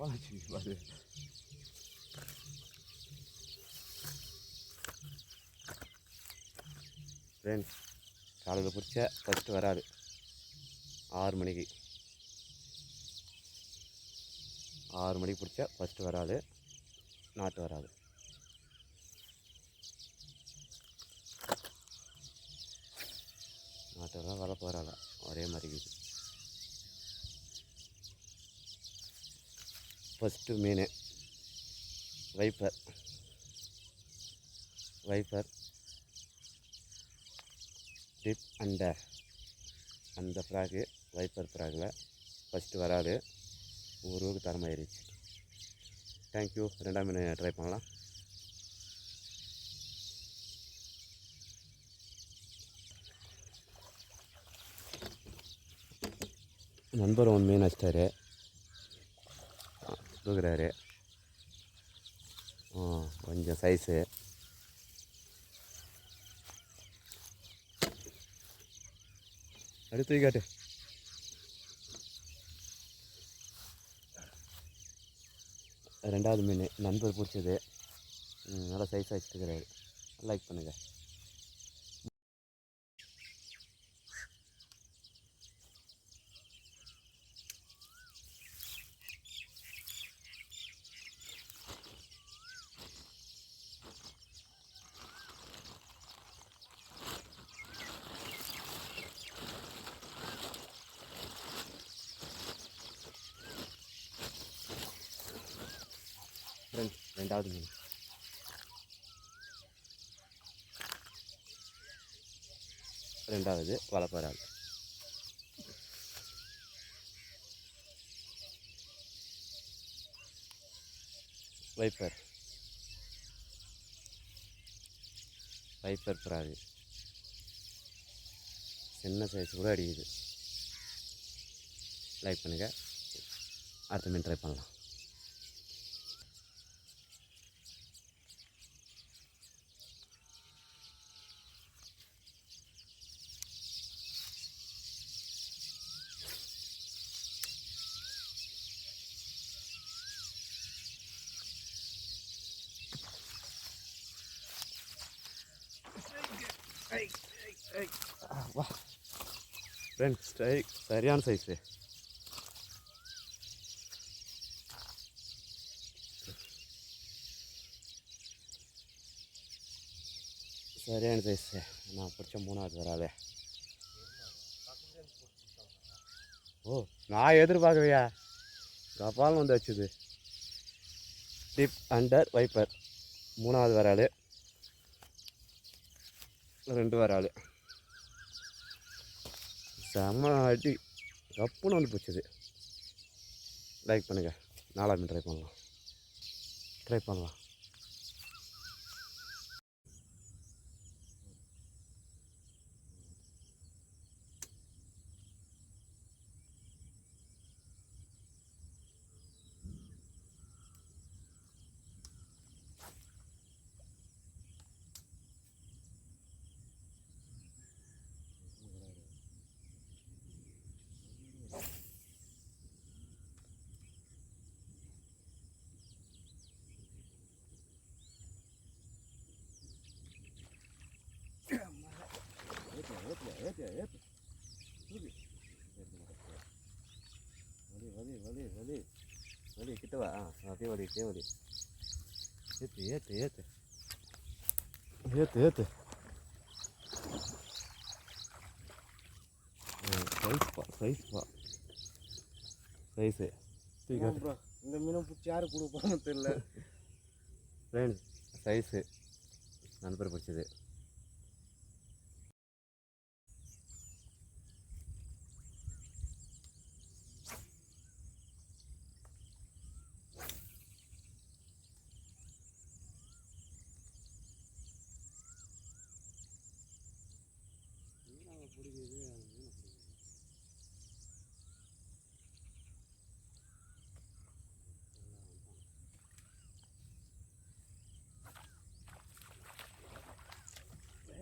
வாச்சு பாரு ஃப்ரெண்ட்ஸ் காலையில் பிடிச்ச ஃபஸ்ட்டு வராது ஆறு மணிக்கு ஆறு மணிக்கு பிடிச்ச ஃபஸ்ட்டு வராது நாட்டு வராது நாட்டு வரா வர போகிறாங்க ஒரே மாதிரி இருக்குது ஃபஸ்ட்டு மீன் வைப்பர் வைப்பர் டிப் அண்ட அந்த ஃப்ராகு வைப்பர் ஃப்ராகில் ஃபஸ்ட்டு வராது. ஊருக்கு தரமாயிருச்சு தேங்க்யூ ரெண்டாம் மீன் ட்ரை பண்ணலாம். நண்பர் ஒன் மீன் வச்சிட்டாரு தூக்குறாரு. கொஞ்சம் சைஸு அடுத்து காட்டு ரெண்டாவது மீன் நண்பர் பிடிச்சது. ம், நல்லா சைஸாக வச்சுருக்கிறாரு லைக் பண்ணுங்கள் ரெண்டாவது மீன். ரெண்டாவது வளப்பறால் வைப்பர். வைப்பர் பிராகு சின்ன சைஸ் கூட அடிக்குது. லைக் பண்ணுங்கள் அடுத்த மீன் ட்ரை பண்ணலாம். வா ஃப்ரெண்ட்ஸ் சரியான சைஸு சரியான சைஸு நான் பிடிச்ச மூணாவது வராதே ஓ நான் எதிர்பார்க்கவையா கபால் வந்து வச்சுது. டிப் அண்டர் வைப்பர் மூணாவது வராது ரெண்டு வராது செம்ம அடி. கப்புன்னு வந்து பிடிச்சது. லைக் பண்ணுங்கள் நாலாம் ட்ரை பண்ணலாம். ட்ரை பண்ணலாம். ஏத்து வலி வலி வலி வலி வலி கிட்ட வா ஆ அப்படியே வலி அப்படியே வலி ஏத்து ஏத்து ஏத்து ஏத்து ஏத்து சைஸ் பா சைஸ் பா சைஸு தூக்கி காட்டு இந்த மீனை பிடிச்சி யாரு கொடுப்பான்னு தெரியல ஃப்ரெண்ட்ஸ் சைஸு நண்பர் பிடிச்சது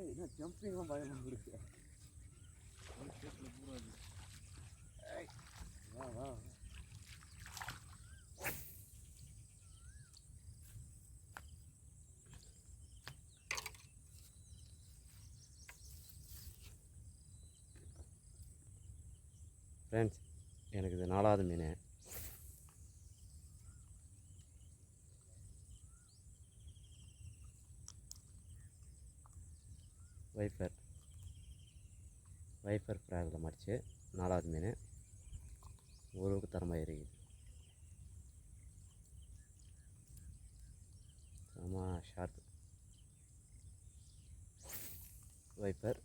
என்ன ஜம்பிங்லாம் பயமாக இருக்கு. வா வா. ஃப்ரெண்ட்ஸ் எனக்கு இது நாலாவது மீன். வைஃபர் வைஃபர் ஃப்ராகில் மடிச்சு நாலாவது மீன். ஓரளவுக்கு தரமாக இருக்குது ஆமாம் sharp viper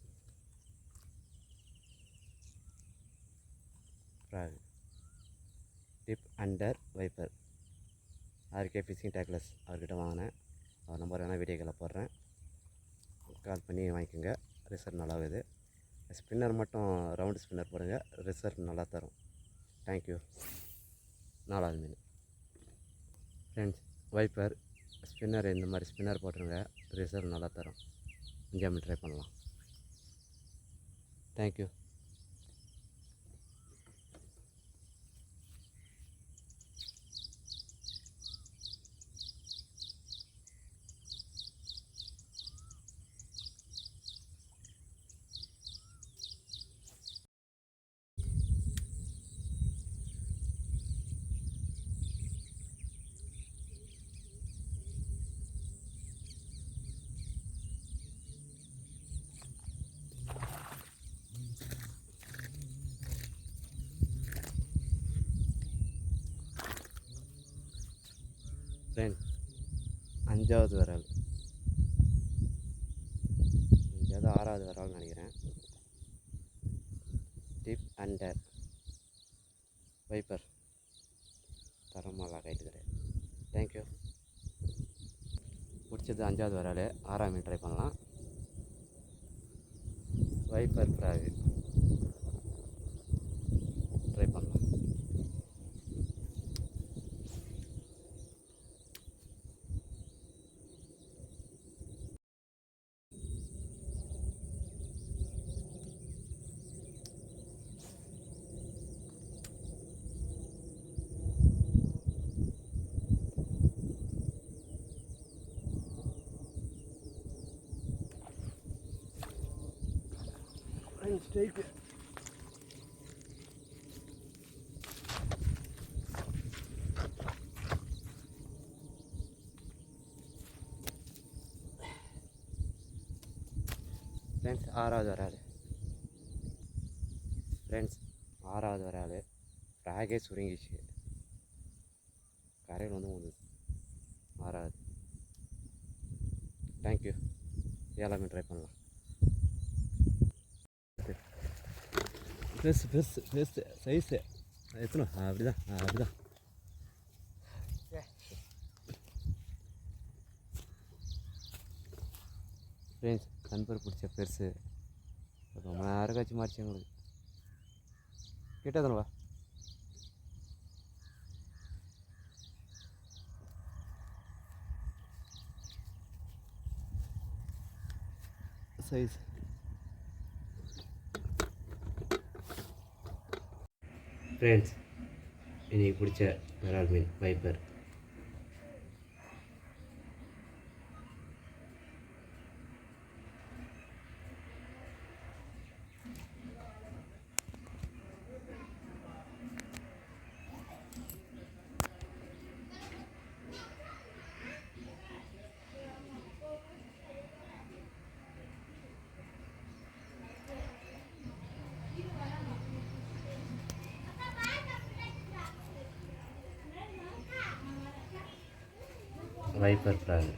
frog dip under viper RK fishing tackles அவர்கிட்ட வாங்கினேன். அவர் நம்பர் வேணால் வீடியோக்களை போடுறேன். கால் பண்ணி வாங்கிக்கோங்க. ரிசல்ட் நல்லாகுது. ஸ்பின்னர் மட்டும் ரவுண்டு ஸ்பின்னர் போடுங்க. ரிசல்ட் நல்லா தரும். தேங்க்யூ நாலாவது மீன். ஃப்ரெண்ட்ஸ் வைப்பர் ஸ்பின்னர் இந்த மாதிரி ஸ்பின்னர் போட்டுருங்க. ரிசல்ட் நல்லா தரும். இங்கே ட்ரை பண்ணலாம். தேங்க்யூ ஃப்ரெண்ட் அஞ்சாவது விரல் அஞ்சாவது ஆறாவது விரல்னு நினைக்கிறேன். டிப் அண்டர் வைப்பர் தரமாக கைட்டு கிடையாது தேங்க்யூ பிடிச்சது அஞ்சாவது விரல் ஆறாம் மீன் ட்ரை பண்ணலாம். வைப்பர் ஃப்ராகு ஸ்ட்ரைக்கு ஃப்ரெண்ட்ஸ் ஆறாவது வராது ஃப்ரெண்ட்ஸ் ஆறாவது வராது ஃப்ராகே சுருங்கிச்சு. கரையில் வந்து உங்களுக்கு ஆறாவது. தேங்க்யூ எல்லாமே ட்ரை பண்ணலாம். பெருசு பெருசு பெருசு சைஸு எத்தனை அப்படிதான் அப்படிதான் ஃப்ரெண்ட்ஸ் கண்பர் பிடிச்ச பெருசு ரொம்ப நேரம் கழிச்சு மாறிச்சு எங்களுக்கு கிட்டதுனவா சைஸ் ஃப்ரெண்ட்ஸ் எனக்கு பிடிச்ச விரால் மீன் வைப்பர் வைப்பர் ஃப்ராக்